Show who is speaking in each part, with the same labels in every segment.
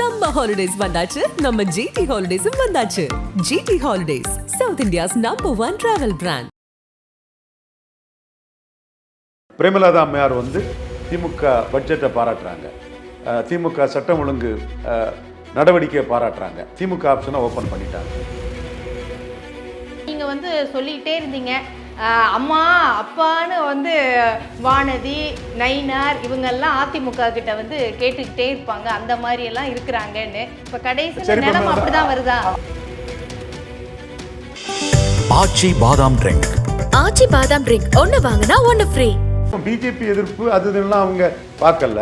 Speaker 1: சம்ம ஹாலிடேஸ் வந்தாச்சு. நம்ம ஜிடி ஹாலிடேஸும் வந்தாச்சு. GT holidays south India's number one travel brand
Speaker 2: Premalatha அம்மையார் வந்து திமுக பட்ஜெட்டை பாராட்டுறாங்க. திமுக சட்டம் ஒழுங்கு நடவடிக்கையை பாராட்டுறாங்க. திமுக ஆப்ஷனை ஓப்பன் பண்ணிட்டாங்க.
Speaker 3: நீங்க வந்து சொல்லிக்கிட்டே இருந்தீங்க. அம்மா அப்பான்னு வந்து வானதி நயினார் இவங்கெல்லாம் அதிமுக கிட்ட வந்து கேட்டுக்கிட்டே இருப்பாங்க. அந்த மாதிரி எல்லாம் இருக்கிறாங்கன்னு. இப்ப
Speaker 2: சரி,
Speaker 3: நிலைமை அப்படிதான் வருதா?
Speaker 4: ஆச்சி பாதாம் ட்ரிங்க்.
Speaker 5: ஆச்சி பாதாம் ட்ரிங்க். ஒன்னு வாங்கினா ஒன்னு ஃப்ரீ
Speaker 2: பிஜேபி எதிர்ப்பு அது இதெல்லாம் அவங்க பார்க்கல.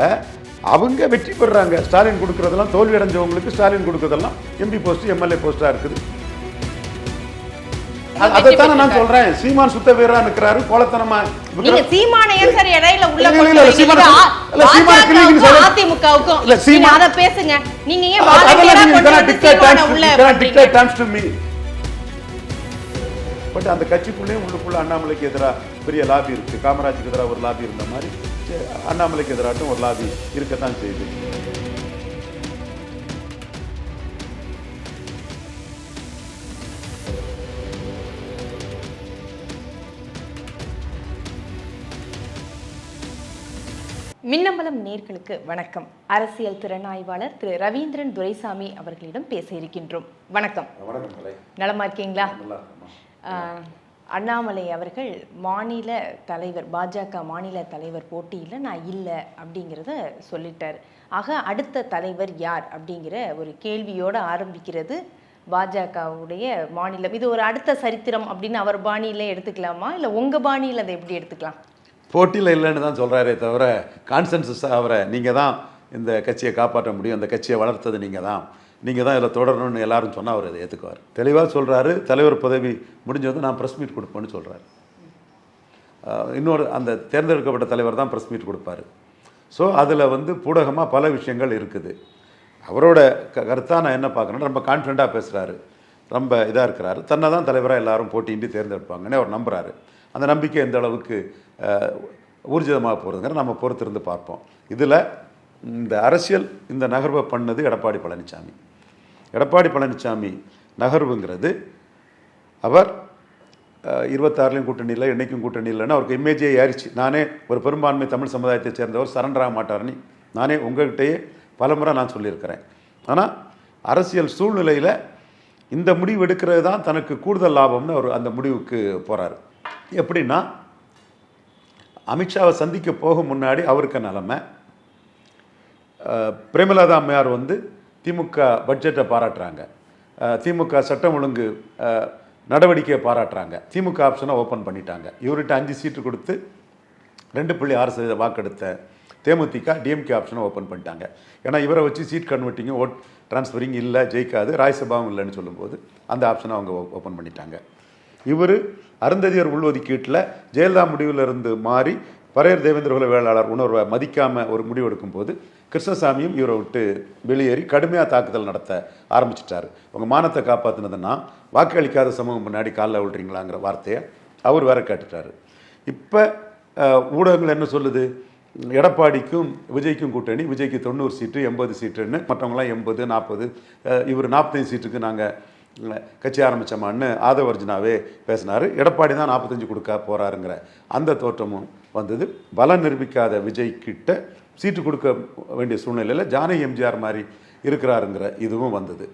Speaker 2: அவங்க வெற்றி பெறுறாங்க ஸ்டாலின் கொடுக்கறதெல்லாம் தோல்வி அடைஞ்சவங்களுக்கு ஸ்டாலின் கொடுக்கறதெல்லாம் எம்பி போஸ்ட் எம்எல்ஏ போஸ்டா இருக்குது. அதைத்தானே நான் சொல்றேன் சீமான் சுத்த வீரரா நிக்கிறாரு கோலத்தனமா
Speaker 3: நீங்க சீமான ஏன் சார் இடையில உள்ள
Speaker 2: இல்ல? சீமானை- இல்ல, சீமானை சொல்ல-
Speaker 3: அதிமுகவுக்கும்
Speaker 2: இல்ல, சீமான்
Speaker 3: அதை பேசுங்க நீங்க ஏன் வாலண்டியரா கொண்டு வந்து சீமான உள்ள
Speaker 2: me. பட் அந்த கட்சிக்குள்ளேயும் உள்ளுக்குள்ள அண்ணாமலைக்கு எதிராக பெரிய லாபி இருக்கு காமராஜுக்கு எதிராக ஒரு லாபி இருந்த மாதிரி அண்ணாமலைக்கு எதிராட்டும் ஒரு லாபி இருக்கத்தான் செய்யுது
Speaker 3: மின்னம்பலம் நேர்களுக்கு வணக்கம். அரசியல் திறனாய்வாளர் திரு ரவீந்திரன் துரைசாமி அவர்களிடம் பேச இருக்கின்றோம். வணக்கம். நலமா இருக்கீங்களா? அண்ணாமலை அவர்கள் மாநில தலைவர் பாஜக மாநில தலைவர் போட்டியில் நான் இல்லை அப்படிங்கிறத சொல்லிட்டார். ஆக அடுத்த தலைவர் யார் அப்படிங்கிற ஒரு கேள்வியோடு ஆரம்பிக்கிறது பாஜகவுடைய மாநிலம். இது ஒரு அடுத்த சரித்திரம் அப்படின்னு அவர் பாணியில எடுத்துக்கலாமா? இல்லை உங்கள் பாணியில் அதை எப்படி எடுத்துக்கலாம்?
Speaker 2: போட்டியில் இல்லைன்னு தான் சொல்கிறாரே தவிர கான்சன்சஸாக அவரை நீங்கள் தான் இந்த கட்சியை காப்பாற்ற முடியும் அந்த கட்சியை வளர்த்தது நீங்கள் தான். நீங்கள் தான் இதில் தொடரணும்னு எல்லாரும் சொன்னால் அவர் இதை ஏற்றுக்குவார் தெளிவாக சொல்கிறாரு தலைவர் பதவி முடிஞ்சது நான் ப்ரெஸ் மீட் கொடுப்பேன்னு சொல்கிறாரு இன்னொரு அந்த தேர்ந்தெடுக்கப்பட்ட தலைவர் தான் ப்ரெஸ் மீட் கொடுப்பாரு. ஸோ அதில் வந்து பூடகமாக பல விஷயங்கள் இருக்குது. அவரோட க கருத்தாக நான் என்ன பார்க்குறேன்னா ரொம்ப கான்ஃபிடண்ட்டாக பேசுகிறாரு ரொம்ப இதாக இருக்கிறாரு. தன்னை தான் தலைவராக எல்லாரும் போட்டியின்றி தேர்ந்தெடுப்பாங்கன்னு அவர் நம்புகிறாரு அந்த நம்பிக்கை எந்த அளவுக்கு ஊர்ஜிதமாக போகிறதுங்கிற நம்ம பொறுத்திருந்து பார்ப்போம். இதில் இந்த அரசியல் இந்த நகர்வை பண்ணது எடப்பாடி பழனிசாமி எடப்பாடி பழனிசாமி நகர்வுங்கிறது அவர் இருபத்தாறுலையும் கூட்டணி இல்லை என்னைக்கும் கூட்டணி இல்லைன்னு அவருக்கு இமேஜே ஏறிச்சு. நானே ஒரு பெரும்பான்மை தமிழ் சமுதாயத்தை சேர்ந்தவர் சரண்டர் ஆக மாட்டார்னு நானே உங்கள்கிட்டயே பலமுறை நான் சொல்லியிருக்கிறேன். ஆனால் அரசியல் சூழ்நிலையில் இந்த முடிவு எடுக்கிறது தான் தனக்கு கூடுதல் லாபம்னு அவர் அந்த முடிவுக்கு போகிறாரு எப்படின்னா அமித்ஷாவை சந்திக்க போக முன்னாடி அவருக்கு நிலமை. பிரேமலாதா அம்மையார் வந்து திமுக பட்ஜெட்டை பாராட்டுறாங்க. திமுக சட்டம் ஒழுங்கு நடவடிக்கையை பாராட்டுறாங்க. திமுக ஆப்ஷனை ஓப்பன் பண்ணிட்டாங்க. இவர்கிட்ட அஞ்சு சீட்டு கொடுத்து ரெண்டு புள்ளி ஆறு சதவீத வாக்கெடுத்த தேமுதிக டிஎம்கே ஆப்ஷனை ஓப்பன் பண்ணிட்டாங்க. ஏன்னா இவரை வச்சு சீட் கன்வெர்ட்டிங்கும் ஓட் டிரான்ஸ்ஃபரிங் இல்லை ஜெயிக்காது ராஜ்யசபாவும் இல்லைன்னு சொல்லும்போது அந்த ஆப்ஷனை அவங்க ஓப்பன் பண்ணிட்டாங்க. இவர் அருந்ததியர் உள்ஒதுக்கீட்டில் ஜெயலலிதா முடிவிலிருந்து மாறி பரையர் தேவேந்திரகுல வேளாளர் உணர்வை மதிக்காமல் ஒரு முடிவு எடுக்கும்போது கிருஷ்ணசாமியும் இவரை விட்டு வெளியேறி கடுமையாக தாக்குதல் நடத்த ஆரம்பிச்சிட்டாரு. உங்கள் மானத்தை காப்பாற்றினதுன்னா வாக்களிக்காத சமூகம் முன்னாடி காலைல விழுறீங்களாங்கிற வார்த்தையை அவர் வேற கேட்டுட்டாரு. இப்போ ஊடகங்கள் என்ன சொல்லுது? எடப்பாடிக்கும் விஜய்க்கும் கூட்டணி விஜய்க்கு தொண்ணூறு சீட்டு எண்பது சீட்டுன்னு மற்றவங்களாம் எண்பது நாற்பது இவர் நாற்பத்தஞ்சு சீட்டுக்கு நாங்கள் கட்சி ஆரம்பித்தோமான்னு ஆதவர்ஜுனாவே பேசினார். எடப்பாடி தான் நாற்பத்தஞ்சு கொடுக்க போகிறாருங்கிற அந்த தோற்றமும் வந்தது. பலம் நிரூபிக்காத விஜய் கிட்ட சீட்டு கொடுக்க வேண்டிய சூழ்நிலையில் ஜானகி எம்ஜிஆர் மாதிரி இருக்கிறாருங்கிற இதுவும் வந்தது.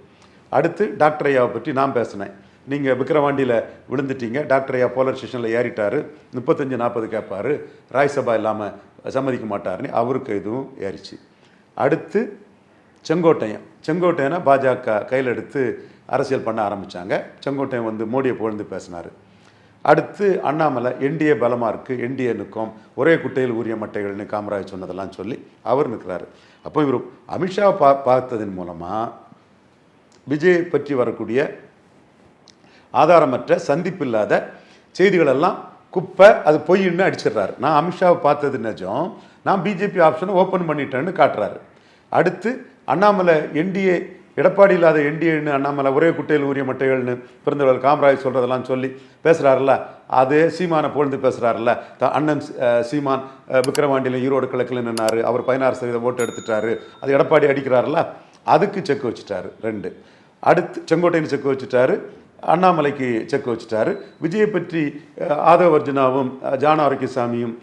Speaker 2: அடுத்து டாக்டர் ஐயாவை பற்றி நான் பேசினேன். நீங்கள் விக்கிரவாண்டியில் விழுந்துட்டீங்க. டாக்டர் ஐயா போலர் ஸ்டேஷனில் ஏறிட்டாரு. முப்பத்தஞ்சு நாற்பது கேட்பாரு. ராஜ்சபா இல்லாமல் சம்மதிக்க மாட்டார்னு அவருக்கு இதுவும் ஏறிச்சு. அடுத்து செங்கோட்டையன். செங்கோட்டையனை பாஜக கையில் எடுத்து அரசியல் பண்ண ஆரம்பித்தாங்க செங்கோட்டையன் வந்து மோடியை புகழ்ந்து பேசினார். அடுத்து அண்ணாமலை என்டிஏ பலமாக இருக்குது என்டிஏ நிற்கும் ஒரே குட்டையில் ஊரிய மட்டைகள்னு காமராஜ் சொன்னதெல்லாம் சொல்லி அவர் நிற்கிறாரு. அப்போ இவர் அமித்ஷாவை பா பார்த்ததன் மூலமாக விஜய் பற்றி வரக்கூடிய ஆதாரமற்ற சந்திப்பில்லாத செய்திகளெல்லாம் குப்பை அது பொய்ன்னு அடிச்சிடுறாரு. நான் அமித்ஷாவை பார்த்தது நிஜம். நான் பிஜேபி ஆப்ஷனை ஓப்பன் பண்ணிட்டேன்னு காட்டுறாரு. அடுத்து அண்ணாமலை என்டிஏ எடப்பாடி இல்லாத என்டிஏன்னு அண்ணாமலை ஒரே குட்டையில் ஊரிய மட்டைகள்னு பிறந்தவர்கள் காமராஜ் சொல்கிறதெல்லாம் சொல்லி பேசுகிறாருல்ல அதே சீமானை புகழ்ந்து பேசுகிறாருல்ல த அண்ணன் சீமான் விக்ரவாண்டியில் ஈரோடு கிழக்கில் நின்னார். அவர் பதினாறு சதவீதம் ஓட்டு எடுத்துட்டாரு. அது எடப்பாடி அடிக்கிறாருல்ல? அதுக்கு செக் வச்சுட்டாரு ரெண்டு. அடுத்து செங்கோட்டையன் செக் வச்சுட்டாரு. அண்ணாமலைக்கு செக் வச்சுட்டாரு. விஜயை பற்றி ஆதவர்ஜுனாவும் ஆதவ அர்ஜுனாவும் ஜான ஆரோக்கியசாமியும்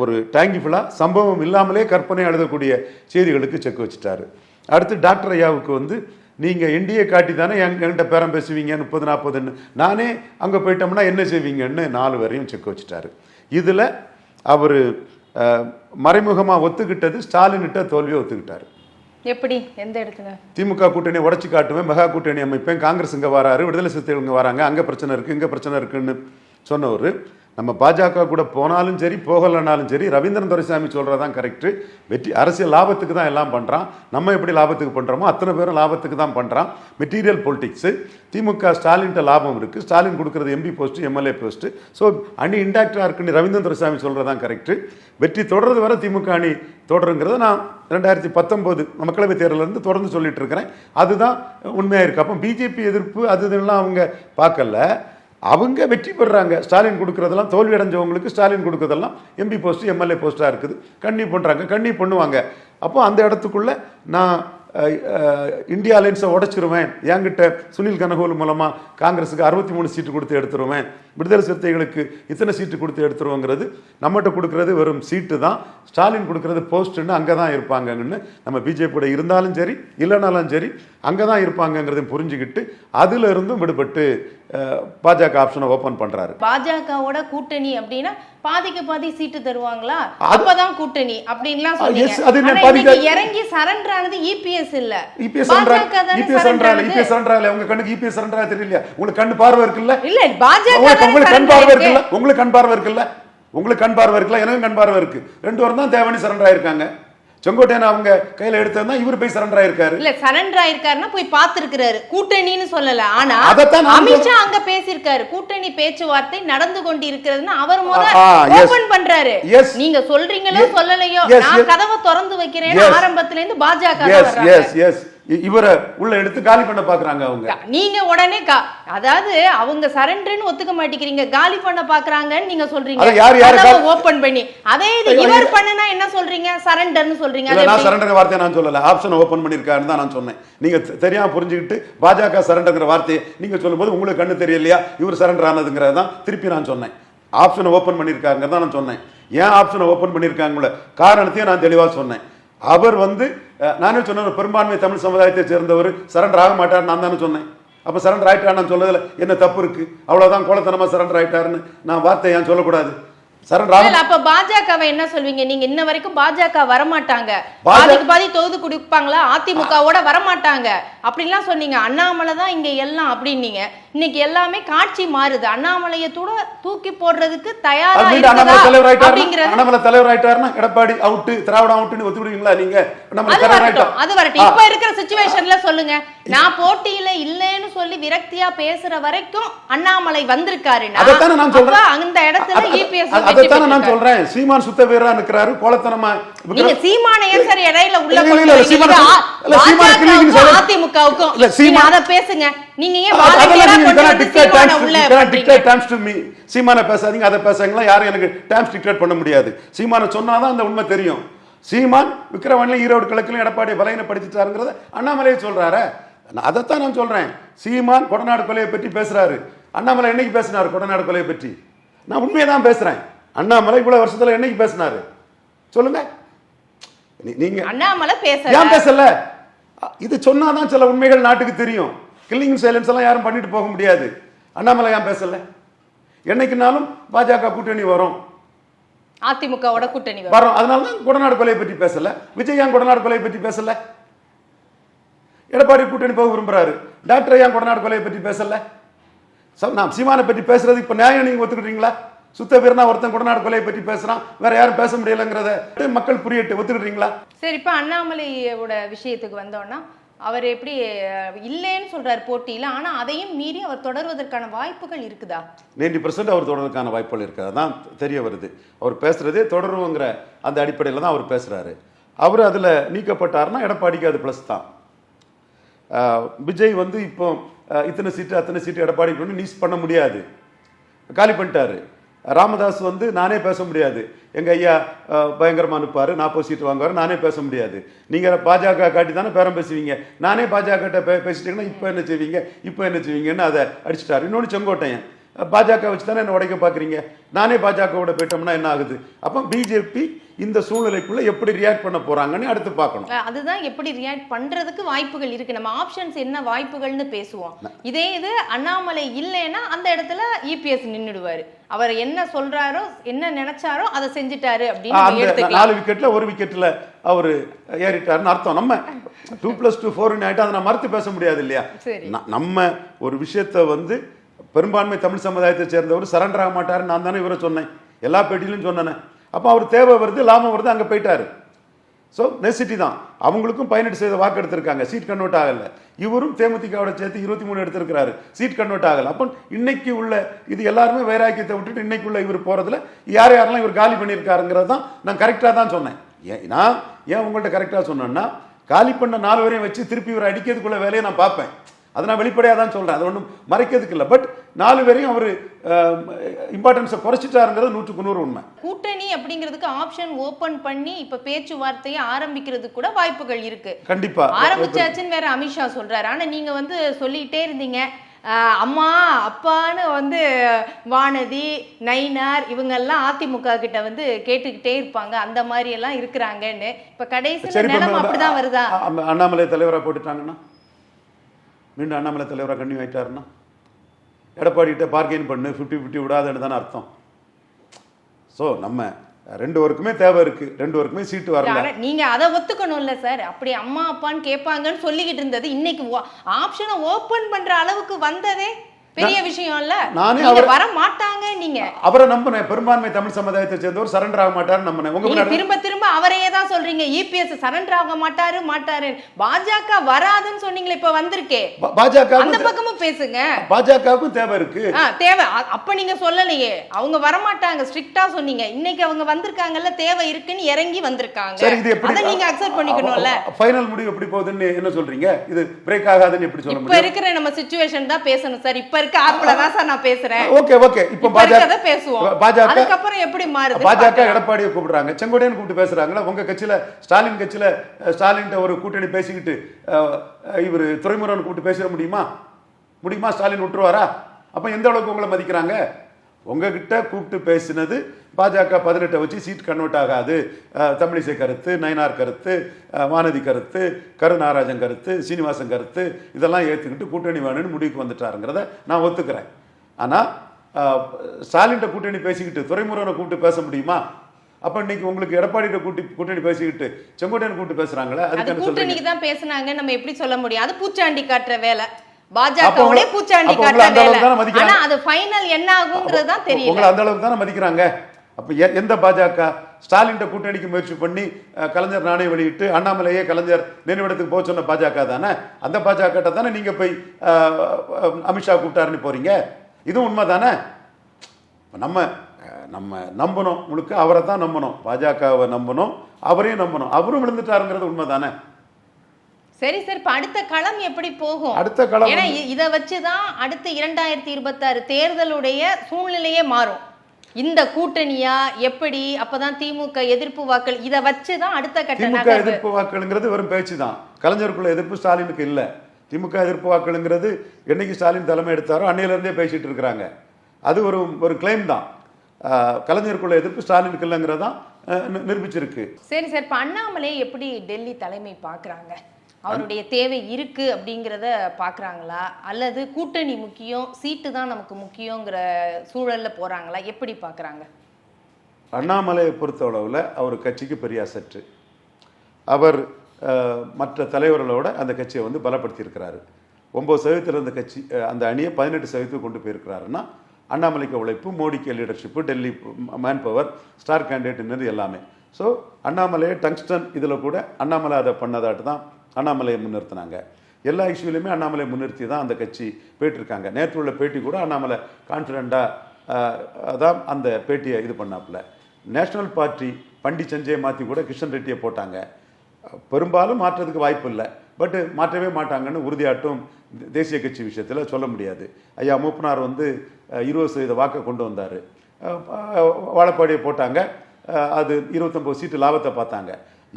Speaker 2: ஒரு டேங்கிஃபுல்லாக சம்பவம் இல்லாமலே கற்பனை எழுதக்கூடிய செய்திகளுக்கு செக் வச்சுட்டாரு. அடுத்து டாக்டர் ஐயாவுக்கு வந்து நீங்கள் என்டிஏ காட்டி தானே என் என்கிட்ட பேரம் பேசுவீங்க முப்பது நாற்பதுன்னு நானே அங்கே போயிட்டோம்னா என்ன செய்வீங்கன்னு நாலு வரையும் செக் வச்சுட்டாரு. இதில் அவர் மறைமுகமாக ஒத்துக்கிட்டது ஸ்டாலின்கிட்ட தோல்வியை ஒத்துக்கிட்டாரு.
Speaker 3: எப்படி? எந்த இடத்துல?
Speaker 2: திமுக கூட்டணி உடச்சி காட்டுவேன் மெகா கூட்டணி அமைப்பேன் காங்கிரஸ் இங்கே வராரு விடுதலை சிறுத்தைகள் இங்கே வராங்க அங்கே பிரச்சனை இருக்குது இங்கே பிரச்சனை இருக்குன்னு சொன்னவர். நம்ம பாஜக கூட போனாலும் சரி போகலைனாலும் சரி ரவீந்திரன் துரைசாமி சொல்கிறதான் கரெக்டு வெற்றி அரசியல் லாபத்துக்கு தான் எல்லாம் பண்ணுறான் நம்ம எப்படி லாபத்துக்கு பண்ணுறோமோ அத்தனை பேரும் லாபத்துக்கு தான் பண்ணுறான் மெட்டீரியல் பொலிட்டிக்ஸு திமுக ஸ்டாலின்ட்ட லாபம் இருக்குது ஸ்டாலின் கொடுக்குறது MP post MLA post so அணி இன்டாக்டாக இருக்குன்னு ரவீந்திரன் துரைசாமி சொல்கிறதான் கரெக்டு வெற்றி தொடர்றது வர திமுக அணி தொடருங்கிறத நான் ரெண்டாயிரத்தி பத்தொம்போது மக்களவை தேர்தலேருந்து தொடர்ந்து சொல்லிட்டு இருக்கிறேன். அதுதான் உண்மையாக இருக்குது அப்போ பிஜேபி எதிர்ப்பு அது இதெல்லாம் அவங்க பார்க்கல. அவங்க வெற்றி பெறுறாங்க ஸ்டாலின் கொடுக்குறதெல்லாம் தோல்வி அடைஞ்சவங்களுக்கு ஸ்டாலின் கொடுக்குறதெல்லாம் எம்பி போஸ்ட் எம்எல்ஏ போஸ்ட்டாக இருக்குது. கண்ணி பண்ணுறாங்க கண்ணி பண்ணுவாங்க. அப்போ அந்த இடத்துக்குள்ளே நான் இந்தியா அலையன்ஸை உடச்சிருவேன். என்கிட்ட சுனில் கனகோல் மூலமாக காங்கிரஸுக்கு அறுபத்தி மூணு சீட்டு கொடுத்து எடுத்துருவேன். விடுதலை சிறுத்தைகளுக்கு இத்தனை சீட்டு கொடுத்து எடுத்துருவோங்கிறது நம்மகிட்ட கொடுக்குறது வெறும் சீட்டு தான். ஸ்டாலின் கொடுக்குறது போஸ்ட்டுன்னு அங்கே தான் இருப்பாங்கன்னு நம்ம பிஜேபியோட இருந்தாலும் சரி இல்லைனாலும் சரி அங்கே தான் இருப்பாங்கங்கிறதையும் புரிஞ்சுக்கிட்டு அதிலிருந்தும் விடுபட்டு பாஜக ஆப்ஷனை ஓப்பன் பண்ணுறாரு
Speaker 3: பாஜகவோட கூட்டணி அப்படின்னா பாதிக்கு பாதி சீட்டு தருவாங்களா? அப்பதான் கூட்டணி அப்படின்லாம் சொன்னீங்க. இறங்கி சரண்டர் ஆனது இபிஎஸ் இல்ல
Speaker 2: இபிஎஸ் இபிஎஸ்
Speaker 3: ஆனது.
Speaker 2: இபிஎஸ் சரண்டரால உங்க கண்ணுக்கு இபிஎஸ் சரண்டரா தெரியலையா? உங்களுக்கு கண் பார்வை இருக்குல்ல?
Speaker 3: இல்ல பாஜக
Speaker 2: உங்களுக்கு கண் பார்வை
Speaker 3: இருக்கு.
Speaker 2: இருக்குல்ல? உங்களுக்கு கண் பார்வை இருக்குல்ல? உங்களுக்கு கண் பார்வை இருக்குல்ல? எனக்கும் கண் பார்வை இருக்கு. ரெண்டு பேரும் தான் தேவனி சரண்டர் ஆயிருக்காங்க செங்கோட்டையன் அவங்க கையில எடுத்தது தான் இவர் போய் சரண்டர் ஆயிருக்காரு
Speaker 3: இல்ல சரண்டர் ஆயிருக்காருன்னா போய் பாத்துருக்காரு கூட்டணின்னு சொல்லல ஆனா
Speaker 2: அதைத்தான்
Speaker 3: அமித்ஷா அங்க பேசியிருக்காரு கூட்டணி பேச்சுவார்த்தை நடந்து கொண்டு இருக்கிறதுன்னு அவர் முத
Speaker 2: ஆ, yes.
Speaker 3: ஓபன் பண்றாரு. நீங்க சொல்றீங்களோ. சொல்லலையோ நான். கதவை திறந்து வைக்கிறேன்னு. ஆரம்பத்துல இருந்து பாஜக
Speaker 2: எஸ். எஸ் எஸ் இவரை உள்ள எடுத்து காலி பண்ண பாக்குறாங்க அவங்க.
Speaker 3: நீங்க உடனே அதாவது அவங்க சரண்டர்னு ஒத்துக்க மாட்டேங்கிறீங்க காலி பண்ண பாக்குறாங்கன்னு நீங்க சொல்றீங்க.
Speaker 2: யார் யாரை
Speaker 3: ஓபன் பண்ணி. அதே இது இவர். பண்ணுனா என்ன சொல்றீங்க? சரண்டர்னு சொல்றீங்க.
Speaker 2: நான்? சரண்டர் வார்த்தையை நான் சொல்லல. ஆப்ஷன் ஓபன் பண்ணிருக்காருன்னு தான் நான் சொன்னேன். நீங்க தெரியாம புரிஞ்சுக்கிட்டு பாஜக சரண்டர்ங்கிற வார்த்தையை நீங்க சொல்லும்போது உங்களுக்கு கண்ணு தெரியலையா? இவர் சரண்டர் ஆனதுங்கிறத தான் திருப்பி நான் சொன்னேன். ஆப்ஷனை ஓபன் பண்ணிருக்காங்க தான் நான் சொன்னேன். ஏன் ஆப்ஷனை ஓபன் பண்ணிருக்காங்கள காரணத்தையும் நான் தெளிவா சொன்னேன். அவர் வந்து நானே சொன்ன பெரும்பான்மை தமிழ் சமுதாயத்தை சேர்ந்தவர். சரண்டர் ஆக மாட்டார் நான் தானே சொன்னேன். அப்ப சரண்டர் ஆயிட்டார் நான் சொல்றதுல என்ன தப்பு இருக்கு? அவ்வளவுதான் கோலத்தனமா சரண்டர் ஆயிட்டாருன்னு நான் வார்த்தை ஏன் சொல்லக்கூடாது?
Speaker 3: அப்ப பாஜகவை என்ன சொல்வீங்க? நீங்க இன்ன வரைக்கும் பாஜக வரமாட்டாங்க. பாதிக்கு பாதி தொகுதி கொடுப்பாங்களா? அதிமுகவோட வரமாட்டாங்க. அப்படின்லாம் சொன்னீங்க. அண்ணாமலை தான் இங்க எல்லாம் அப்படின்னீங்க. இன்னைக்கு எல்லாமே காட்சி மாறுது. அண்ணாமலையை தூட தூக்கி போடுறதுக்கு தயாரா
Speaker 2: அண்ணாமலை தலைவர் ஆயிட்டாருன்னா எடப்பாடி அவுட்டு திராவிடம் அவுட்டுன்னு ஒத்துக்கிடுவீங்களா நீங்க?
Speaker 3: அது வரட்டும் இப்ப இருக்கிற சுச்சுவேஷன்ல சொல்லுங்க. நான் போட்டியில இல்லைன்னு சொல்லி விரக்தியா பேசுற வரைக்கும் அண்ணாமலை வந்திருக்காருன்னா
Speaker 2: அதைத்தானே நான் சொல்றேன்.
Speaker 3: அந்த இடத்துல இபிஎஸ்
Speaker 2: அத- அதைத்தானே நான் சொல்றேன். சீமான் சுத்த வீரரா நிக்கிறாரு கோலத்தனமா
Speaker 3: நீங்க சீமான ஏன் சார் இடையில உள்ள
Speaker 2: இல்ல? சீமான இல்ல, சீமான
Speaker 3: அதிமுகவுக்கும்
Speaker 2: இல்ல,
Speaker 3: நீங்க
Speaker 2: சீமா-
Speaker 3: அத பேசுங்க. நீங்க ஏன் வாலண்டியரா கொண்டு வந்து சீமான உள்ள
Speaker 2: to me. சீமானை பேசாதீங்க அதை பேசாங்களா யாரும் எனக்கு டேம்ஸ் டிக்டேட் பண்ண முடியாது. சீமானை சொன்னாதான் அந்த உண்மை தெரியும். சீமான் விக்கிரவாண்டிலும் ஈரோடு கிழக்கிலும் எடப்பாடி பலகீனப்படுத்திட்டாருங்கிறத அண்ணாமலையை சொல்றாரு. நான் அதைத்தான் நான் சொல்றேன். சீமான் கொடநாடு கொலையை பற்றி பேசுறாரு. அண்ணாமலை என்னைக்கு பேசினாரு கொடநாடு கொலையை பற்றி? நான் உண்மையை தான் பேசுறேன். அண்ணாமலை இவ்வளவு வருஷத்துல என்னைக்கு பேசினாரு? சொல்லுங்க. நீ- நீங்க
Speaker 3: அண்ணாமலை
Speaker 2: ஏன்
Speaker 3: பேசல?
Speaker 2: இது சொன்னாதான் சில உண்மைகள் நாட்டுக்கு தெரியும். கில்லிங் சைலன்ஸ் எல்லாம் யாரும் பண்ணிட்டு போக முடியாது. அண்ணாமலை ஏன் பேசல? என்னைக்குனாலும் பாஜக கூட்டணி வரும்.
Speaker 3: அதிமுகவோட கூட்டணி வரும்.
Speaker 2: அதனால தான் கொடநாடு கொலையை பற்றி பேசல. விஜய் ஏன் கொடநாடு கொலையை பற்றி பேசல? எடப்பாடி கூட்டணி போக விரும்புறாரு. டாக்டர் ஏன் கொடநாடு கொலையை பற்றி பேசல? நான் சீமானை பற்றி பேசுறது இப்ப நியாயம் நீங்க ஒத்துக்கிட்டீங்களா? சுத்த வீரனா ஒருத்தன் கொடநாடு கொலையை பற்றி பேசுறான். வேற யாரும் பேச முடியலங்கிறத மக்கள் புரியட்டு ஒத்துக்கிட்டீங்களா?
Speaker 3: சரி இப்ப அண்ணாமலையோட விஷயத்துக்கு வந்தோம்னா அவர் எப்படி இல்லைன்னு சொல்றாரு போட்டியில ஆனா அதையும் மீறி அவர் தொடர்வதற்கான வாய்ப்புகள் இருக்குதா?
Speaker 2: நைன்டி பர்சன்ட் அவர் தொடர்வதற்கான வாய்ப்புகள் இருக்குது அதான் தெரிய வருது. அவர் பேசுறதே தொடருங்கிற அந்த அடிப்படையில் தான் அவர் பேசுறாரு. அவர் அதில் நீக்கப்பட்டாருன்னா எடப்பாடிக்கு அது ப்ளஸ் தான். விஜய் வந்து இப்போ இத்தனை சீட்டு அத்தனை சீட்டு எடப்பாடி நீஸ் பண்ண முடியாது. காலி பண்ணிட்டாரு. ராமதாஸ் வந்து நானே பேச முடியாது. எங்கள் ஐயா பயங்கரமாக பயங்கரமா நிற்பாரு நாற்பது சீட்டு வாங்குவார். நானே பேச முடியாது. நீங்கள் பாஜக காட்டி தானே பேரம் பேசுவீங்க. நானே பாஜக கிட்ட பே பேசிட்டீங்கன்னா இப்போ என்ன செய்வீங்க? இப்போ என்ன செய்வீங்கன்னு அதை அடிச்சிட்டாரு. இன்னொன்று செங்கோட்டையன். பாஜக வச்சு தானே என்ன உடைக்க பார்க்குறீங்க? நானே பாஜகவோட போயிட்டோம்னா என்ன ஆகுது? அப்போ பிஜேபி இந்த சூழ்நிலைக்குள்ள எப்படி ரியாக்ட் பண்ண போறாங்கன்னு அடுத்து பார்க்கணும்.
Speaker 3: அதுதான் எப்படி ரியாக்ட் பண்றதுக்கு வாய்ப்புகள் இருக்கு. நம்ம ஆப்ஷன்ஸ் என்ன வாய்ப்புகள்னு பேசுவோம். இதே இது அண்ணாமலை இல்லைன்னா அந்த இடத்துல இபிஎஸ் நின்னுடுவாரு. அவர் என்ன சொல்றாரோ என்ன நினைச்சாரோ அதை செஞ்சுட்டாரு அப்படின்னு
Speaker 2: நாலு விக்கெட்ல ஒரு விக்கெட்ல அவரு ஏறிட்டாருன்னு அர்த்தம். நம்ம டூ பிளஸ் டூ ஃபோர் ஆயிட்டு அதை நான் மறுத்து பேச முடியாது இல்லையா? நம்ம ஒரு விஷயத்த வந்து பெரும்பான்மை தமிழ் சமுதாயத்தை சேர்ந்தவர் சரண்டர் ஆக மாட்டாருன்னு நான் தானே இவரை சொன்னேன். எல்லா பேட்டியிலும் சொன்னேனே. அப்போ அவர் தேவை வருது லாபம் வருது அங்கே போயிட்டார். ஸோ நெசிட்டி தான். அவங்களுக்கும் பதினெட்டு செய்த வாக்கு எடுத்திருக்காங்க. சீட் கன்வெர்ட் ஆகல. இவரும் தேமுதிகவோட சேர்த்து இருபத்தி மூணு எடுத்திருக்கிறாரு. சீட் கன்வெர்ட் ஆகல. அப்போ இன்னைக்கு உள்ள இது எல்லாருமே வைராக்கியத்தை விட்டுட்டு இன்னைக்கு உள்ள இவர் போகிறதுல யார் யாரெல்லாம் இவர் காலி பண்ணியிருக்காருங்கிறது தான் நான் கரெக்டாக தான் சொன்னேன். ஏன் நான் ஏன் உங்கள்கிட்ட கரெக்டாக சொன்னேன்னா காலி பண்ண நாலு வரையும் வச்சு திருப்பி இவர் அடிக்கிறதுக்குள்ள வேலையை நான் பார்ப்பேன். அதை நான் வெளிப்படையாக தான் சொல்கிறேன் அது ஒன்றும் மறைக்கிறதுக்கு இல்லை. பட் நாலு வரையும் அவர் இம்பார்ட்டன்ஸை குறைச்சிட்டாருங்கிறது நூற்றுக்கு நூறு உண்மை.
Speaker 3: கூட்டணி அப்படிங்கிறதுக்கு ஆப்ஷன் ஓபன் பண்ணி இப்ப பேச்சுவார்த்தையை ஆரம்பிக்கிறதுக்கு கூட வாய்ப்புகள் இருக்கு.
Speaker 2: கண்டிப்பா.
Speaker 3: ஆரம்பிச்சாச்சுன்னு வேற அமித்ஷா சொல்றாரு. ஆனா நீங்க வந்து சொல்லிட்டே இருந்தீங்க. அம்மா அப்பான்னு வந்து வானதி நயினார் இவங்கெல்லாம் அதிமுக கிட்ட வந்து கேட்டுக்கிட்டே இருப்பாங்க. அந்த மாதிரி எல்லாம் இருக்கிறாங்கன்னு. இப்ப
Speaker 2: இப்ப
Speaker 3: நிலைமை அப்படிதான் வருதா?
Speaker 2: அண்ணாமலை தலைவராக போட்டுட்டாங்கன்னா? மீண்டும் அண்ணாமலை தலைவராக கண்ணி ஆயிட்டாருன்னா எடப்பாடிகிட்ட பார்கெயின் பண்ணு ஃபிஃப்டி ஃபிஃப்டி விடாதுன்னு தானே அர்த்தம். ஸோ நம்ம ரெண்டு ஒருக்குமே தேவை இருக்கு. ரெண்டு ஒருக்குமே சீட்டு வரல.
Speaker 3: நீங்க அதை ஒத்துக்கணும்ல சார். அப்படி அம்மா அப்பான்னு கேட்பாங்கன்னு சொல்லிக்கிட்டு இருந்தது இன்னைக்கு ஆப்ஷனை ஓப்பன் பண்ற அளவுக்கு வந்ததே பெரிய விஷயம் இல்ல
Speaker 2: நானே அவர்-
Speaker 3: வர மாட்டாங்க நீங்க.
Speaker 2: அவரை நம்பினேன். பெரும்பான்மை தமிழ் சமுதாயத்தை சேர்ந்தவர் சரண்டர் ஆக மாட்டாருன்னு நம்பினேன். உங்க
Speaker 3: திரும்ப திரும்ப அவரையே தான் சொல்றீங்க. இபிஎஸ் சரண்டர் ஆக மாட்டாரு மாட்டாரு. பாஜக வராதுன்னு சொன்னீங்களே இப்ப வந்திருக்கே.
Speaker 2: பாஜக
Speaker 3: அந்த பக்கமும் பேசுங்க.
Speaker 2: பாஜகவுக்கும் தேவை இருக்கு.
Speaker 3: தேவை. அப்ப நீங்க சொல்லலையே. அவங்க வரமாட்டாங்க ஸ்ட்ரிக்ட்டா சொன்னீங்க. இன்னைக்கு அவங்க வந்திருக்காங்கல்ல தேவை இருக்குன்னு இறங்கி வந்திருக்காங்க.
Speaker 2: சரி இது எப்படி
Speaker 3: அதை நீங்க அக்செப்ட் பண்ணிக்கணும்ல.
Speaker 2: ஃபைனல் முடிவு எப்படி போகுதுன்னு என்ன சொல்றீங்க? இது பிரேக் ஆகாதுன்னு எப்படி சொல்ல
Speaker 3: இப்ப
Speaker 2: முடியும்?
Speaker 3: இருக்கிற நம்ம சுச்சுவேஷன் தான் பேசணும் சார் இப்ப இருக்க. ஆப்ல தான் சார் நான் பேசுறேன்.
Speaker 2: Okay okay. இப்போ
Speaker 3: இருக்கறத பேசுவோம்.
Speaker 2: பாஜக
Speaker 3: அதுக்கப்புறம் எப்படி மாறுது?
Speaker 2: பாஜக எடப்பாடியை கூப்பிடுறாங்க. செங்கோட்டையன் கூப்பிட்டு பேசுறாங்களா? உங்க கட்சியில ஸ்டாலின் கட்சியில அஹ், ஸ்டாலின்ட்ட ஒரு கூட்டணி பேசிக்கிட்டு இவர் துறைமுருகன் கூப்பிட்டு பேசிட முடியுமா? முடியுமா? ஸ்டாலின் விட்டுருவாரா? அப்ப எந்த அளவுக்கு உங்களை மதிக்கிறாங்க? உங்ககிட்ட கூப்பிட்டு பேசினது பாஜக பதினெட்டை வச்சு சீட் கன்வெர்ட் ஆகாது. தமிழிசை கருத்து நயனார் கருத்து வானதி கருத்து கருநாராஜன் கருத்து சீனிவாசன் கருத்து இதெல்லாம் ஏற்றுக்கிட்டு கூட்டணி வேணும்னு முடிவுக்கு வந்துட்டாருங்கிறத நான் ஒத்துக்கிறேன். ஆனால் ஸ்டாலின்ட்ட கூட்டணி பேசிக்கிட்டு துறைமுருகனை கூப்பிட்டு பேச முடியுமா? அப்ப இன்னைக்கு உங்களுக்கு எடப்பாடிட்ட கூட்டி கூட்டணி பேசிக்கிட்டு செங்கோட்டையன் கூப்பிட்டு பேசுறாங்களே
Speaker 3: அது
Speaker 2: அதுக்கு
Speaker 3: கூட்டணிக்கு தான் பேசுனாங்க நம்ம எப்படி சொல்ல முடியும்? அது பூச்சாண்டி காட்டுற வேலை. பாஜகவுடைய பூச்சாண்டி காட்டுற வேலை? ஆனா அது ஃபைனல் என்ன ஆகுங்கிறது தான் தெரியல
Speaker 2: உங்களை அந்த அளவுக்கு தானே மதிக்கிறாங்க? அப்ப எந்த பாஜக? ஸ்டாலின்ட்ட கூட்டணிக்கு முயற்சி பண்ணி கலைஞர் நாணய வெளியிட்டு அண்ணாமலையே கலைஞர் நினைவிடத்துக்கு போக சொன்ன பாஜக தானே? அந்த பாஜக தானே நீங்க போய் அமித்ஷா கூப்பிட்டாருன்னு போறீங்க? இதுவும் உண்மை தானே நம்ம நம்ம நம்பணும் முழுக்க அவரை தான் நம்பணும். பாஜகவை நம்பணும் அவரையும் நம்பணும். அவரும் விழுந்துட்டாருங்கிறது உண்மை தானே
Speaker 3: சரி சார் இப்ப அடுத்த களம் எப்படி போகும்?
Speaker 2: அடுத்த களம்
Speaker 3: ஏன்னா இத வச்சுதான் அடுத்த இரண்டாயிரத்தி இருபத்தாறு தேர்தலுடைய சூழ்நிலையே மாறும். இந்த கூட்டணியா எப்படி அப்பதான் திமுக எதிர்ப்பு வாக்கள் இத வச்சுதான் அடுத்த கட்ட
Speaker 2: திமுக எதிர்ப்பு வாக்குங்கிறது வெறும் பேச்சு தான் கலைஞருக்குள்ள எதிர்ப்பு ஸ்டாலினுக்கு இல்லை. திமுக எதிர்ப்பு வாக்குங்கிறது என்னைக்கு ஸ்டாலின் தலைமை எடுத்தாரோ அன்னையில இருந்தே பேசிட்டு இருக்கிறாங்க. அது ஒரு ஒரு கிளைம் தான். கலைஞருக்குள்ள எதிர்ப்பு ஸ்டாலினுக்கு இல்லைங்கிறது தான் அஹ், நி- நிரூபிச்சிருக்கு.
Speaker 3: சரி சார். இப்ப அண்ணாமலை எப்படி டெல்லி தலைமை பாக்குறாங்க அவருடைய தேவை இருக்கு அப்படிங்கிறத பாக்குறாங்களா? அல்லது கூட்டணி முக்கியம் சீட்டு தான் நமக்கு முக்கியங்கிற சூழல்ல போறாங்களா? எப்படி பாக்குறாங்க?
Speaker 2: அண்ணாமலையை பொறுத்தளவில் அவர் கட்சிக்கு பெரிய அசற்று அவர் மற்ற தலைவர்களோட அந்த கட்சியை வந்து பலப்படுத்தியிருக்கிறாரு. ஒம்பது சதவீதத்தில் இருந்த கட்சி அந்த அணியை பதினெட்டு சதவீதத்துக்கு கொண்டு போயிருக்கிறாருன்னா அண்ணாமலைக்கு உழைப்பு மோடிக்கு leadership Delhi man power star கேண்டிடேட்ன்றது எல்லாமே. ஸோ அண்ணாமலையை டங்ஸ்டன் இதில் கூட அண்ணாமலை அதை பண்ணதாட்டு தான் அண்ணாமலையை முன்னிறுத்தினாங்க. எல்லா இஷ்யூலையுமே அண்ணாமலை முன்னிறுத்தி தான் அந்த கட்சி போயிட்டுருக்காங்க. நேற்று உள்ள பேட்டி கூட அண்ணாமலை கான்ஃபிடண்ட்டாக தான் அந்த பேட்டியை இது பண்ணாப்புல. நேஷனல் பார்ட்டி பண்டி சஞ்சயை மாற்றி கூட கிஷன் ரெட்டியை போட்டாங்க. பெரும்பாலும் மாற்றுறதுக்கு வாய்ப்பு இல்லை. பட் மாற்றவே மாட்டாங்கன்னு உறுதியாட்டும் தேசிய கட்சி விஷயத்தில் சொல்ல முடியாது. ஐயா மூப்பனார் வந்து இருபது சதவீத வாக்கை கொண்டு வந்தார். வாழப்பாடியை போட்டாங்க. அது இருபத்தொம்பது சீட்டு லாபத்தை பார்த்தாங்க.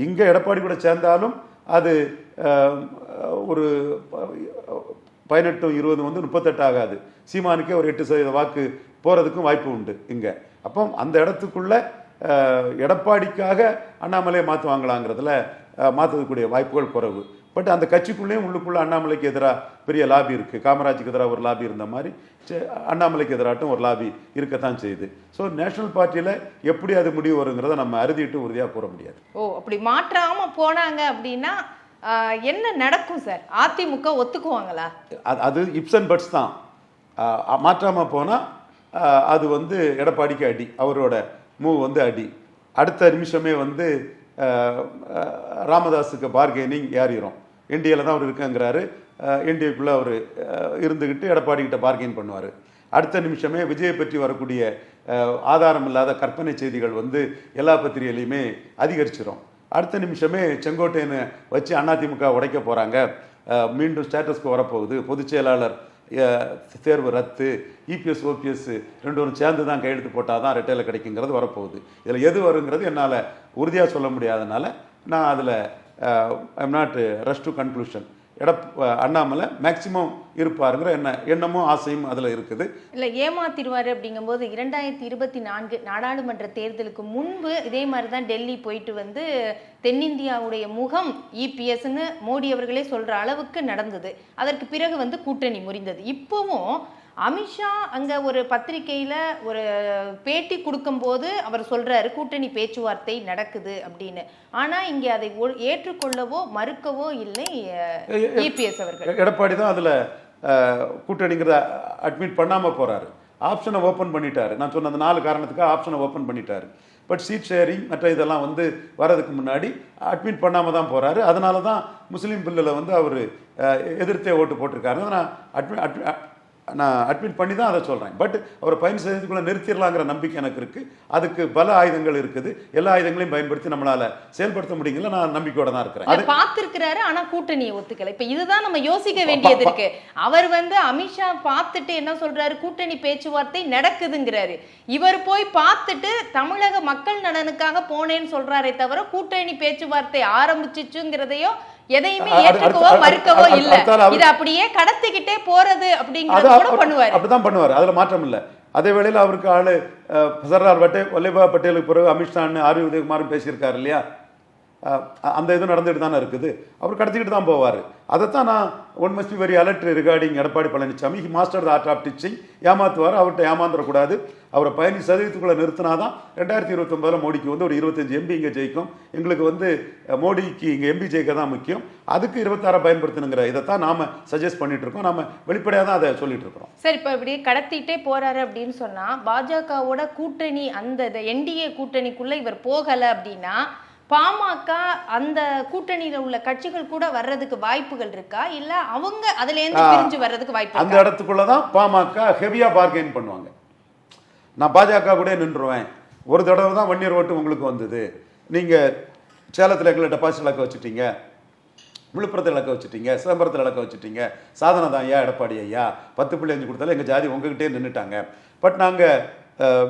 Speaker 2: இங்கே எடப்பாடி கூட சேர்ந்தாலும் அது ஒரு பதினெட்டும் இருபது வந்து முப்பத்தெட்டு ஆகாது சீமானுக்கே ஒரு எட்டு சதவீத வாக்கு போகிறதுக்கும் வாய்ப்பு உண்டு இங்கே. அப்போ அந்த இடத்துக்குள்ள எடப்பாடிக்காக அண்ணாமலையை மாற்றுவாங்களாங்கிறதுல மாற்றக்கூடிய வாய்ப்புகள் குறைவு. பட் அந்த கட்சிக்குள்ளேயும் உள்ளுக்குள்ளே அண்ணாமலைக்கு எதிராக பெரிய லாபி இருக்குது காமராஜுக்கு எதிராக ஒரு லாபி இருந்த மாதிரி அண்ணாமலைக்கு எதிராட்டும் ஒரு லாபி இருக்கத்தான் செய்யுது. ஸோ நேஷனல் பார்ட்டியில் எப்படி அது முடிவு வருங்கிறத நம்ம அறுதிட்டு உறுதியாக கூற முடியாது.
Speaker 3: ஓ அப்படி மாற்றாம போனாங்க அப்படின்னா என்ன நடக்கும் சார்? அதிமுக ஒத்துக்குவாங்களா?
Speaker 2: அது அது இப்சன் பட்ஸ் தான். மாற்றாமல் போனால் அது வந்து எடப்பாடிக்கு அடி அவரோட மூவ் வந்து அடி. அடுத்த நிமிஷமே வந்து ராமதாஸுக்கு பார்கெனிங் ஏறிடும் என்டிஏல தான் அவர் இருக்குங்கிறாரு. என்டிஏக்குள்ளே அவர் இருந்துக்கிட்டு எடப்பாடி கிட்ட பார்கெயின் பண்ணுவார். அடுத்த நிமிஷமே விஜயை பற்றி வரக்கூடிய ஆதாரம் இல்லாத கற்பனை செய்திகள் வந்து எல்லா பத்திரிகையிலையுமே அதிகரிச்சிடும் அடுத்த நிமிஷமே செங்கோட்டையனை வச்சு அதிமுக உடைக்க போகிறாங்க மீண்டும் ஸ்டேட்டஸ்க்கு வரப்போகுது. பொதுச் செயலாளர் தேர்வு ரத்து இபிஎஸ் ஓபிஎஸ் ரெண்டு ஒன்று சேர்ந்து தான் கையெழுத்து போட்டால் தான் ரெட்டையில் கிடைக்குங்கிறது வரப்போகுது. இதில் எது வருங்கிறது என்னால் உறுதியாக சொல்ல முடியாதனால நான் அதில் I'm not rush to conclusion எட அண்ணாமலை மேக்சிமம் இருப்பாருங்கிற என்ன எண்ணமும் ஆசையும் அதில் இருக்குது.
Speaker 3: இல்லை ஏமாத்திடுவார் அப்படிங்கும்போது இரண்டாயிரத்தி இருபத்தி நான்கு நாடாளுமன்ற தேர்தலுக்கு முன்பு இதே மாதிரி தான் டெல்லி போயிட்டு வந்து தென்னிந்தியாவுடைய முகம் இபிஎஸ்ன்னு மோடி அவர்களே சொல்கிற அளவுக்கு நடந்தது. அதற்கு பிறகு வந்து கூட்டணி முறிந்தது. இப்போவும் அமித்ஷா அங்க ஒரு பத்திரிக்கையில ஒரு பேட்டி கொடுக்கும்போது அவர் சொல்றாரு கூட்டணி பேச்சுவார்த்தை நடக்குது அப்படின்னு. ஆனா இங்க அதை ஏற்றுக்கொள்ளவோ மறுக்கவோ இல்லை இபிஎஸ் அவர்கள்.
Speaker 2: எடப்பாடி தான் அதில் கூட்டணிங்கிறத அட்மிட் பண்ணாமல் போகிறாரு ஆப்ஷனை ஓப்பன் பண்ணிட்டாரு. நான் சொன்ன அந்த நாலு காரணத்துக்காக ஆப்ஷனை ஓப்பன் பண்ணிட்டாரு. பட் சீட் ஷேரிங் மற்ற இதெல்லாம் வந்து வரதுக்கு முன்னாடி அட்மிட் பண்ணாமல் தான் போகிறாரு அதனால தான் முஸ்லீம் பில்லில் வந்து அவர் எதிர்த்தே ஓட்டு போட்டிருக்காரு. நான் அட்மி நான் அட்மிட் பண்ணி தான் அதை சொல்கிறேன் பட் அவர் பதினஞ்சு சதவீதத்துக்குள்ளே நிறுத்திடலாங்கிற நம்பிக்கை எனக்கு இருக்குது அதுக்கு பல ஆயுதங்கள் இருக்குது. எல்லா ஆயுதங்களையும் பயன்படுத்தி நம்மளால் செயல்படுத்த முடியுங்களா நான் நம்பிக்கையோட தான் இருக்கிறேன். அது
Speaker 3: பார்த்திருக்கிறாரு ஆனா கூட்டணியை ஒத்துக்கல. இப்ப இதுதான் நம்ம யோசிக்க வேண்டியது இருக்கு. அவர் வந்து அமித்ஷா பார்த்துட்டு என்ன சொல்றாரு? கூட்டணி பேச்சுவார்த்தை நடக்குதுங்கிறாரு. இவர் போய் பார்த்துட்டு தமிழக மக்கள் நலனுக்காக போனேன்னு சொல்றாரே தவிர கூட்டணி பேச்சுவார்த்தை ஆரம்பிச்சிச்சுங்கிறதையோ எதையுமே ஏற்றுக்கவோ மறுக்கவோ இல்ல. இது அப்படியே கடத்திக்கிட்டே போறது அப்படிங்கறது கூட பண்ணுவாரு.
Speaker 2: அப்படிதான் பண்ணுவார். அதுல மாற்றம் இல்லை. அதே வேளையில் அவருக்கு ஆளு சர்தார் பட்டேல் வல்லபாய் பட்டேலுக்கு பிறகு அமித்ஷான்னு ஆர் உதயகுமாரும் பேசியிருக்காரு இல்லையா? அந்த இது நடந்துட்டு தானே இருக்குது. அவர் கடத்திக்கிட்டு தான் போவார். அதைத்தான் நான் one must be very alert regarding Edappadi Palaniswami. He master the art of teaching ஏமாத்துவார் அவர்கிட்ட ஏமாந்துடக்கூடாது அவரை பதினஞ்சு சதவீதத்துக்குள்ளே நிறுத்தினாதான் ரெண்டாயிரத்தி இருபத்தொம்பதில் மோடிக்கு வந்து ஒரு இருபத்தஞ்சு எம்பி இங்கே ஜெயிக்கும். எங்களுக்கு வந்து மோடிக்கு இங்கே எம்பி ஜெயிக்க தான் முக்கியம். அதுக்கு இருபத்தாறை பயன்படுத்தணுங்கிற இதைத்தான் நாம சஜஸ்ட் பண்ணிட்டு இருக்கோம் நாம வெளிப்படையாக தான் அதை சொல்லிட்டு இருக்கிறோம்
Speaker 3: சரி இப்போ இப்படி கடத்திட்டே போறாரு அப்படின்னு சொன்னால் பாஜகவோட கூட்டணி அந்த என்டிஏ கூட்டணிக்குள்ளே இவர் போகலை அப்படின்னா பாமக அந்த கூட்டணியில உள்ள கட்சிகள் கூட வர்றதுக்கு வாய்ப்புகள் இருக்கா? இல்ல அவங்க அதுல இருந்து பிரிஞ்சு வர்றதுக்கு வாய்ப்பு
Speaker 2: அந்த
Speaker 3: இருக்கா?
Speaker 2: இடத்துக்குள்ள தான் பாமக ஹெவியா பார்கெயின் பண்ணுவாங்க. நான் பாஜக கூட நின்றுவேன் ஒரு தடவை தான் வன்னியர் ஓட்டு உங்களுக்கு வந்தது. நீங்க சேலத்தில் எங்களை டெபாசிட் இழக்க வச்சுட்டீங்க. விழுப்புரத்தில் இழக்க வச்சுட்டீங்க. சிதம்பரத்தில் இழக்க வச்சுட்டீங்க. சாதனை தான் ஐயா எடப்பாடி ஐயா. பத்து புள்ளி அஞ்சு கொடுத்தாலும் எங்கள் ஜாதி உங்ககிட்டே நின்றுட்டாங்க பட் நாங்கள்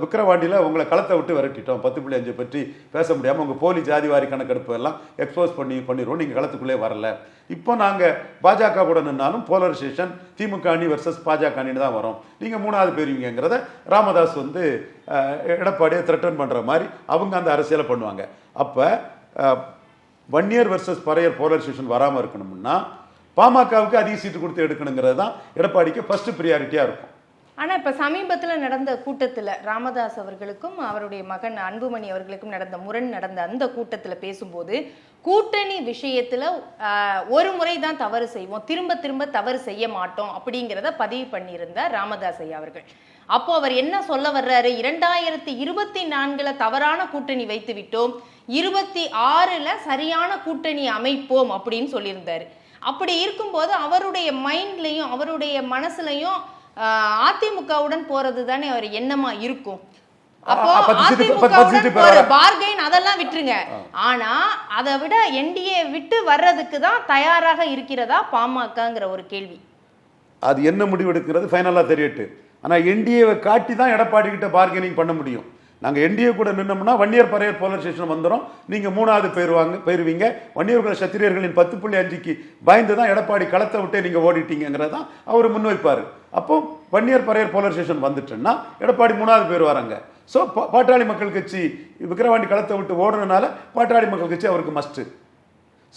Speaker 2: விக்ரவாண்டியில் உங்களை களத்தை விட்டு விரட்டிட்டோம். பத்து புள்ளி அஞ்சு பற்றி பேச முடியாமல் உங்கள் போலி ஜாதிவாரி கணக்கெடுப்பு எல்லாம் எக்ஸ்போஸ் பண்ணி பண்ணிடுவோம். நீங்கள் களத்துக்குள்ளே வரல. இப்போ நாங்கள் பாஜக கூட நின்னாலும் போலரைசேஷன் திமுக அணி வர்சஸ் பாஜக அணின்னு தான் வரும். நீங்கள் மூணாவது பெறுவீங்கிறத ராமதாஸ் வந்து எடப்பாடியை த்ரெட்டன் பண்ணுற மாதிரி அவங்க அந்த அரசியலை பண்ணுவாங்க. அப்போ Vanniyar versus Paraiyar polarisation வராமல் இருக்கணும்னா பாமகவுக்கு அதிக சீட்டு கொடுத்து எடுக்கணுங்கிறது தான் எடப்பாடிக்கு ஃபஸ்ட்டு ப்ரியாரிட்டியாக இருக்கும்.
Speaker 3: ஆனால் இப்போ சமீபத்தில் நடந்த கூட்டத்தில் ராமதாஸ் அவர்களுக்கும் அவருடைய மகன் அன்புமணி அவர்களுக்கும் நடந்த முரண் நடந்த அந்த கூட்டத்தில் பேசும்போது கூட்டணி விஷயத்தில் ஒரு முறை தான் தவறு செய்வோம் திரும்ப திரும்ப தவறு செய்ய மாட்டோம் அப்படிங்கிறத பதிவு பண்ணியிருந்தார் ராமதாஸ் ஐயா அவர்கள். அப்போ அவர் என்ன சொல்ல வர்றாரு? இரண்டாயிரத்தி இருபத்தி நான்கில் தவறான கூட்டணி வைத்து விட்டோம் இருபத்தி ஆறில் சரியான கூட்டணி அமைப்போம் அப்படின்னு சொல்லியிருந்தார். அப்படி இருக்கும்போது அவருடைய மைண்ட்லையும் அவருடைய மனசுலையும் அதிமுகவுடன் போறது தானே அவர் எண்ணமா இருக்கும். அப்போ அதிமுகவுடன் பார்கெயின் அதெல்லாம் விட்டுருங்க. ஆனா அதை விட என்டிஏ விட்டு வர்றதுக்கு தான் தயாராக இருக்கிறதா பாமகங்கிற ஒரு கேள்வி.
Speaker 2: அது என்ன முடிவு எடுக்கிறது ஃபைனலாக தெரியட்டு. ஆனால் என்டிஏவை காட்டி தான் எடப்பாடி கிட்ட பார்கெனிங் பண்ண முடியும். நாங்கள் என்டிஏ கூட நின்னோம்னா வன்னியர் பறையர் போலரைசேஷன் வந்துடும் நீங்கள் மூணாவது போயிருவாங்க போயிருவீங்க வன்னியர்குல சத்திரியர்களின் பத்து புள்ளி அஞ்சுக்கு பயந்து தான் எடப்பாடி களத்தை விட்டே நீங்கள் ஓடிட்டீங்கிறத தான் அவர் முன்வைப்பார். அப்போ வன்னியர் பறையர் போலரைசேஷன் வந்துட்டுன்னா எடப்பாடி மூணாவது பேர் வராங்க. ஸோ பாட்டாளி மக்கள் கட்சி விக்கிரவாண்டி களத்தை விட்டு ஓடுறதுனால பாட்டாளி மக்கள் கட்சி அவருக்கு மஸ்ட்டு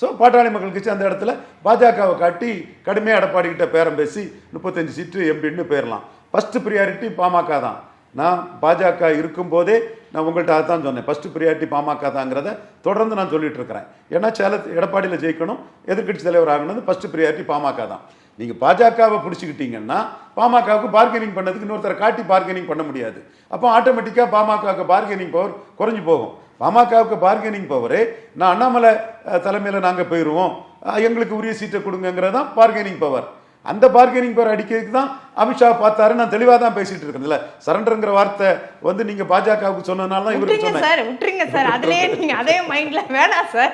Speaker 2: ஸோ பாட்டாளி மக்கள் கட்சி அந்த இடத்துல பாஜகவை காட்டி கடுமையாக எடப்பாடிக்கிட்ட பேரம் பேசி முப்பத்தஞ்சு சீட்டு எம்பின்னு போயிடலாம் ஃபஸ்ட்டு ப்ரியாரிட்டி பாமக தான். நான் பாஜக இருக்கும்போதே நான் உங்கள்கிட்ட தான் சொன்னேன். ஃபஸ்ட்டு ப்ரியாரிட்டி பாமக தாங்கிறத தொடர்ந்து நான் சொல்லிட்டு இருக்கிறேன். ஏன்னா சேல எடப்பாடியில் ஜெயிக்கணும் எதிர்கட்சி தலைவர் ஆகணும் ஃபஸ்ட்டு ப்ரியாரிட்டி பாமக தான். நீங்கள் பாஜகவை பிடிச்சிக்கிட்டீங்கன்னா பாமகவுக்கு பார்கெனிங் பண்ணதுக்கு இன்னொருத்தரை காட்டி பார்கெனிங் பண்ண முடியாது. அப்போ ஆட்டோமேட்டிக்காக பாமகவுக்கு பார்கெனிங் பவர் குறைஞ்சி போகும். பாமகவுக்கு பார்கெனிங் பவரே நான் அண்ணாமலை தலைமையில் நாங்கள் போயிடுவோம் எங்களுக்கு உரிய சீட்டை கொடுங்கிறது தான் பார்கெனிங் பவர் அந்த பார்கெனிங் பவர் அடிக்கிறதுக்கு தான் அமித்ஷா பார்த்தாரு நான் தெளிவாக தான் பேசிட்டு இருக்கேன் இல்லை சரண்டருங்கிற வார்த்தை வந்து நீங்கள் பாஜகவுக்கு சொன்னதுனால தான் இவருக்கு சொன்னேன்.
Speaker 3: சார் விட்டுருங்க சார். அதுலயே நீங்க அதே மைண்ட்ல வேணாம் சார்.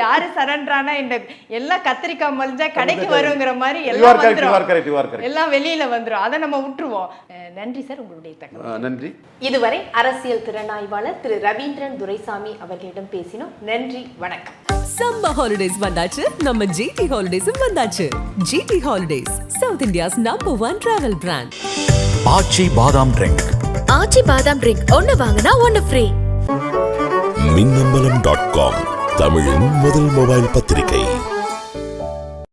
Speaker 3: யாரு சரண்டரானா இந்த எல்லாம் கத்திரிக்காய் மலிஞ்சா கடைக்கு வருங்கிற மாதிரி எல்லாம் வந்துரும். எல்லாம் வெளியில வந்துரும். அதை நம்ம விட்டுருவோம். நன்றி சார் உங்களுடைய தகவல்.
Speaker 2: நன்றி.
Speaker 3: இதுவரை அரசியல் திறனாய்வாளர் திரு ரவீந்திரன் துரைசாமி அவர்களிடம் பேசினோம். நன்றி வணக்கம்.
Speaker 1: சம்மர் ஹாலிடேஸ் வந்தாச்சு. நம்ம ஜிடி ஹாலிடேஸும் வந்தாச்சு. GT holidays south India's number one travel brand
Speaker 4: Aachi badam drink.
Speaker 5: Aachi பாதாம் ட்ரிங்க். ஒன்னு வாங்கினா ஒன்னு ஃப்ரீ
Speaker 6: மின்னம்பலம் டாட் காம் தமிழின் முதல் மொபைல் பத்திரிகை.